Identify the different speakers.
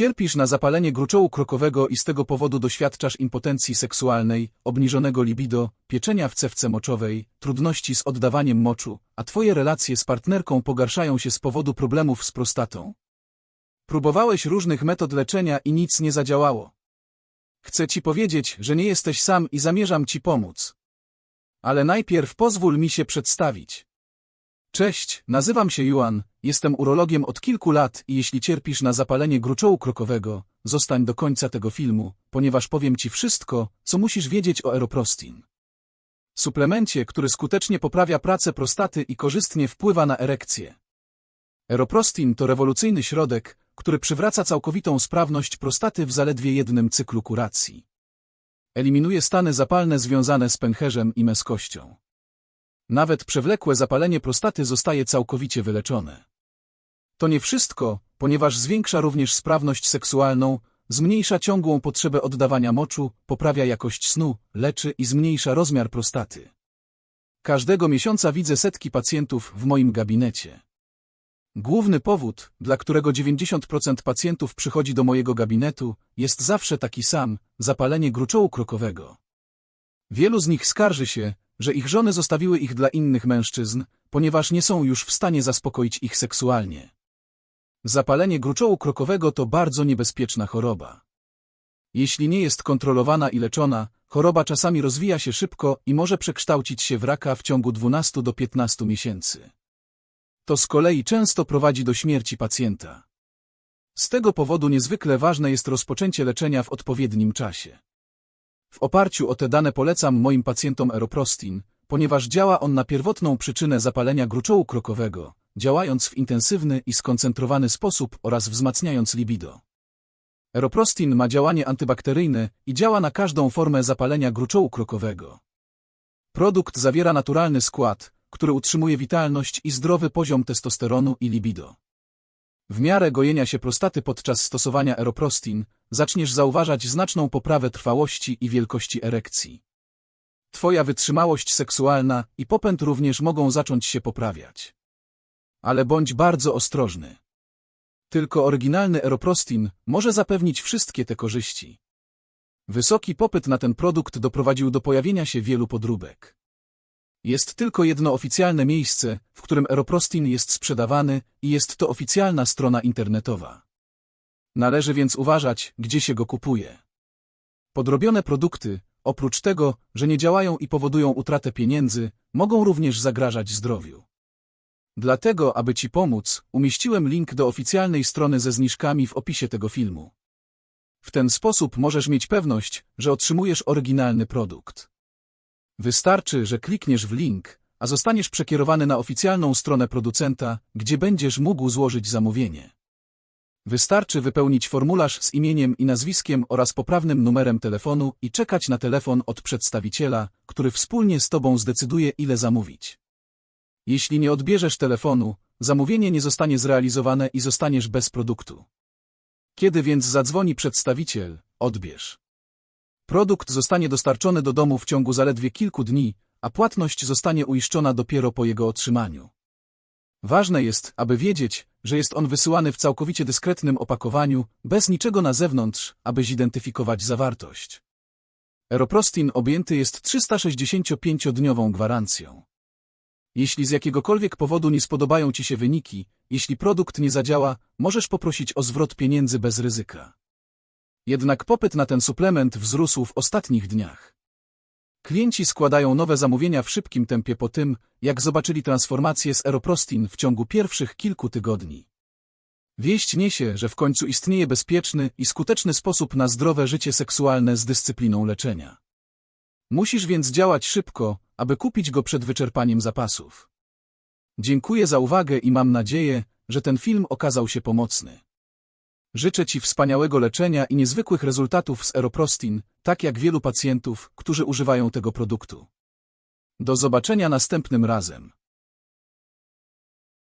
Speaker 1: Cierpisz na zapalenie gruczołu krokowego i z tego powodu doświadczasz impotencji seksualnej, obniżonego libido, pieczenia w cewce moczowej, trudności z oddawaniem moczu, a twoje relacje z partnerką pogarszają się z powodu problemów z prostatą. Próbowałeś różnych metod leczenia i nic nie zadziałało. Chcę ci powiedzieć, że nie jesteś sam i zamierzam ci pomóc. Ale najpierw pozwól mi się przedstawić. Cześć, nazywam się Juan, jestem urologiem od kilku lat i jeśli cierpisz na zapalenie gruczołu krokowego, zostań do końca tego filmu, ponieważ powiem ci wszystko, co musisz wiedzieć o Eroprostin. Suplemencie, który skutecznie poprawia pracę prostaty i korzystnie wpływa na erekcję. Eroprostin to rewolucyjny środek, który przywraca całkowitą sprawność prostaty w zaledwie jednym cyklu kuracji. Eliminuje stany zapalne związane z pęcherzem i męskością. Nawet przewlekłe zapalenie prostaty zostaje całkowicie wyleczone. To nie wszystko, ponieważ zwiększa również sprawność seksualną, zmniejsza ciągłą potrzebę oddawania moczu, poprawia jakość snu, leczy i zmniejsza rozmiar prostaty. Każdego miesiąca widzę setki pacjentów w moim gabinecie. Główny powód, dla którego 90% pacjentów przychodzi do mojego gabinetu, jest zawsze taki sam – zapalenie gruczołu krokowego. Wielu z nich skarży się, że ich żony zostawiły ich dla innych mężczyzn, ponieważ nie są już w stanie zaspokoić ich seksualnie. Zapalenie gruczołu krokowego to bardzo niebezpieczna choroba. Jeśli nie jest kontrolowana i leczona, choroba czasami rozwija się szybko i może przekształcić się w raka w ciągu 12 do 15 miesięcy. To z kolei często prowadzi do śmierci pacjenta. Z tego powodu niezwykle ważne jest rozpoczęcie leczenia w odpowiednim czasie. W oparciu o te dane polecam moim pacjentom Eroprostin, ponieważ działa on na pierwotną przyczynę zapalenia gruczołu krokowego, działając w intensywny i skoncentrowany sposób oraz wzmacniając libido. Eroprostin ma działanie antybakteryjne i działa na każdą formę zapalenia gruczołu krokowego. Produkt zawiera naturalny skład, który utrzymuje witalność i zdrowy poziom testosteronu i libido. W miarę gojenia się prostaty podczas stosowania Eroprostin, zaczniesz zauważać znaczną poprawę trwałości i wielkości erekcji. Twoja wytrzymałość seksualna i popęd również mogą zacząć się poprawiać. Ale bądź bardzo ostrożny. Tylko oryginalny Eroprostin może zapewnić wszystkie te korzyści. Wysoki popyt na ten produkt doprowadził do pojawienia się wielu podróbek. Jest tylko jedno oficjalne miejsce, w którym Eroprostin jest sprzedawany i jest to oficjalna strona internetowa. Należy więc uważać, gdzie się go kupuje. Podrobione produkty, oprócz tego, że nie działają i powodują utratę pieniędzy, mogą również zagrażać zdrowiu. Dlatego, aby Ci pomóc, umieściłem link do oficjalnej strony ze zniżkami w opisie tego filmu. W ten sposób możesz mieć pewność, że otrzymujesz oryginalny produkt. Wystarczy, że klikniesz w link, a zostaniesz przekierowany na oficjalną stronę producenta, gdzie będziesz mógł złożyć zamówienie. Wystarczy wypełnić formularz z imieniem i nazwiskiem oraz poprawnym numerem telefonu i czekać na telefon od przedstawiciela, który wspólnie z Tobą zdecyduje, ile zamówić. Jeśli nie odbierzesz telefonu, zamówienie nie zostanie zrealizowane i zostaniesz bez produktu. Kiedy więc zadzwoni przedstawiciel, odbierz. Produkt zostanie dostarczony do domu w ciągu zaledwie kilku dni, a płatność zostanie uiszczona dopiero po jego otrzymaniu. Ważne jest, aby wiedzieć, że jest on wysyłany w całkowicie dyskretnym opakowaniu, bez niczego na zewnątrz, aby zidentyfikować zawartość. Eroprostin objęty jest 365-dniową gwarancją. Jeśli z jakiegokolwiek powodu nie spodobają Ci się wyniki, jeśli produkt nie zadziała, możesz poprosić o zwrot pieniędzy bez ryzyka. Jednak popyt na ten suplement wzrósł w ostatnich dniach. Klienci składają nowe zamówienia w szybkim tempie po tym, jak zobaczyli transformację z Eroprostin w ciągu pierwszych kilku tygodni. Wieść niesie, że w końcu istnieje bezpieczny i skuteczny sposób na zdrowe życie seksualne z dyscypliną leczenia. Musisz więc działać szybko, aby kupić go przed wyczerpaniem zapasów. Dziękuję za uwagę i mam nadzieję, że ten film okazał się pomocny. Życzę Ci wspaniałego leczenia i niezwykłych rezultatów z Eroprostin, tak jak wielu pacjentów, którzy używają tego produktu. Do zobaczenia następnym razem.